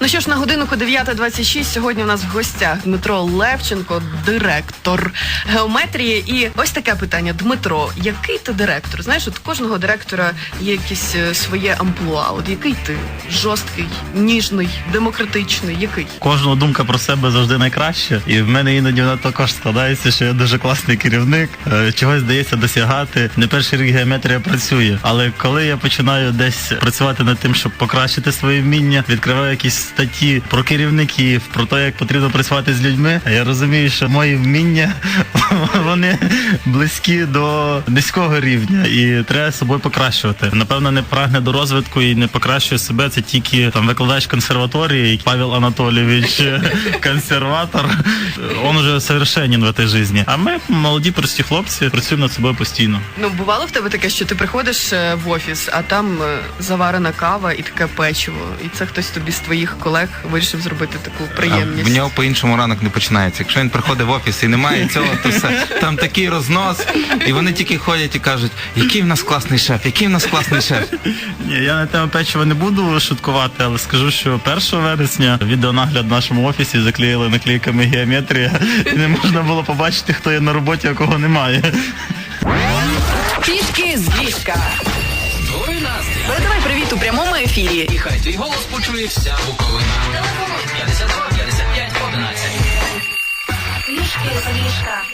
Ну що ж, на годинку 9.26 сьогодні у нас в гостях Дмитро Левченко, директор геометрії. І ось таке питання: Дмитро, який ти директор? Знаєш, от кожного директора є якесь е, своє амплуа. От який ти жорсткий, ніжний, демократичний? Який? Кожного думка про себе завжди найкраще, і в мене іноді вона також складається, що я дуже класний керівник, е, чогось здається досягати. Не перший рік геометрія працює, але коли я починаю десь працювати над тим, щоб покращити свої вміння, відкриваю якісь статті про керівників, про те, як потрібно працювати з людьми. Я розумію, що мої вміння вони близькі до низького рівня, і треба собою покращувати. Напевно, не прагне до розвитку і не покращує себе. Це тільки там викладач консерваторії Павел Анатолійович, консерватор. Он уже совершенен в этой жизни. А ми, молоді прості хлопці, працюємо над собою постійно. Ну бувало в тебе таке, що ти приходиш е, в офіс, а там е, заварена кава і таке печиво. І це хтось тобі з твоїх колег вирішив зробити таку А приємність. в нього по-іншому ранок не починається. Якщо він приходить в офіс і немає цього, то все. Там такий рознос, і вони тільки ходять і кажуть, який в нас класний шеф, який в нас класний шеф. Ні, я на тему печива не буду шуткувати, але скажу, що 1 вересня відеонагляд в нашому офісі заклеїли наклейками геометрія, і не можна було побачити, хто є на роботі, а кого немає. Фішки з ліжка. Прямому ефірі. І хай твій голос почує вся Буковина. 52 55 11. Ліжки з ліжка.